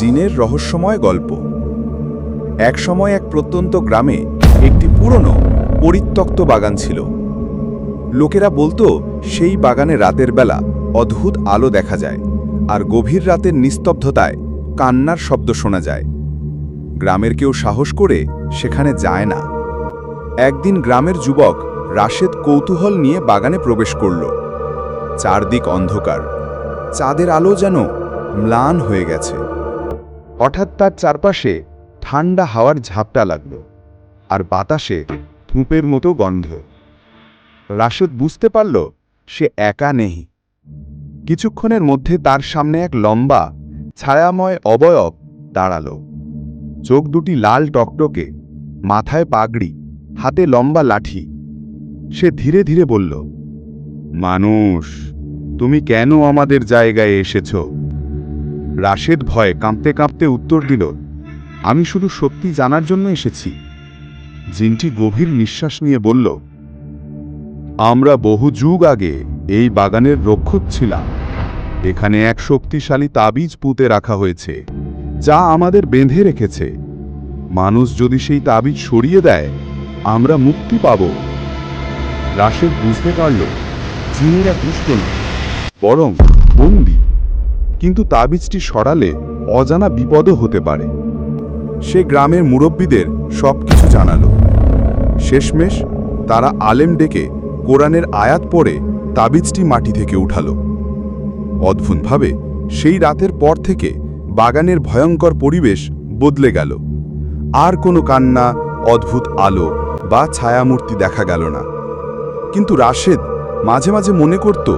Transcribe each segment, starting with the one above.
জিনের রহস্যময় গল্প। একসময় এক প্রত্যন্ত গ্রামে একটি পুরনো, পরিত্যক্ত বাগান ছিল। লোকেরা বলতো, সেই বাগানে রাতের বেলা অদ্ভুত আলো দেখা যায় আর গভীর রাতের নিস্তব্ধতায় কান্নার শব্দ শোনা যায়। গ্রামের কেউ সাহস করে সেখানে যায় না। একদিন গ্রামের যুবক রাশেদ কৌতূহল নিয়ে বাগানে প্রবেশ করল। চারদিক অন্ধকার। চাঁদের আলো যেন ম্লান হয়ে গেছে। হঠাৎ তার চারপাশে ঠান্ডা হাওয়ার ঝাপটা লাগল আর বাতাসে ধূপের মতো গন্ধ। রাশেদ বুঝতে পারল সে একা নেই। কিছুক্ষণের মধ্যে তার সামনে এক লম্বা, ছায়াময় অবয়ব দাঁড়াল। চোখ দুটি লাল টকটকে, মাথায় পাগড়ি, হাতে লম্বা লাঠি। সে ধীরে ধীরে বলল, মানুষ, তুমি কেন আমাদের জায়গায় এসেছ? রাশেদ ভয়ে কাঁপতে কাঁপতে উত্তর দিল, আমি শুধু সত্যি জানার জন্য এসেছি। জিনটি গভীর নিঃশ্বাস নিয়ে বলল, আমরা বহু যুগ আগে এই বাগানের রক্ষক ছিলাম। এখানে এক শক্তিশালী তাবিজ পুঁতে রাখা হয়েছে, যা আমাদের বেঁধে রেখেছে। মানুষ যদি সেই তাবিজ সরিয়ে দেয়, আমরা মুক্তি পাব। রাশেদ বুঝতে পারল, জিনেরা দুষ্ট নয়, বরং বন্দি। কিন্তু তাবিজটি সরালে অজানা বিপদও হতে পারে। সে গ্রামের মুরব্বীদের সব কিছু জানালো। শেষমেশ তারা আলেম ডেকে কোরআনের আয়াত পড়ে তাবিজটি মাটি থেকে উঠালো। অদ্ভুতভাবে সেই রাতের পর থেকে বাগানের ভয়ঙ্কর পরিবেশ বদলে গেল। আর কোনো কান্না, অদ্ভুত আলো বা ছায়ামূর্তি দেখা গেল না। কিন্তু রাশেদ মাঝে মাঝে মনে করত,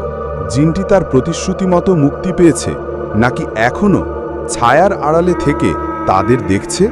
জিনটি তার প্রতিশ্রুতি মতো মুক্তি পেয়েছে নাকি এখনও ছায়ার আড়ালে থেকে তাদের দেখছে?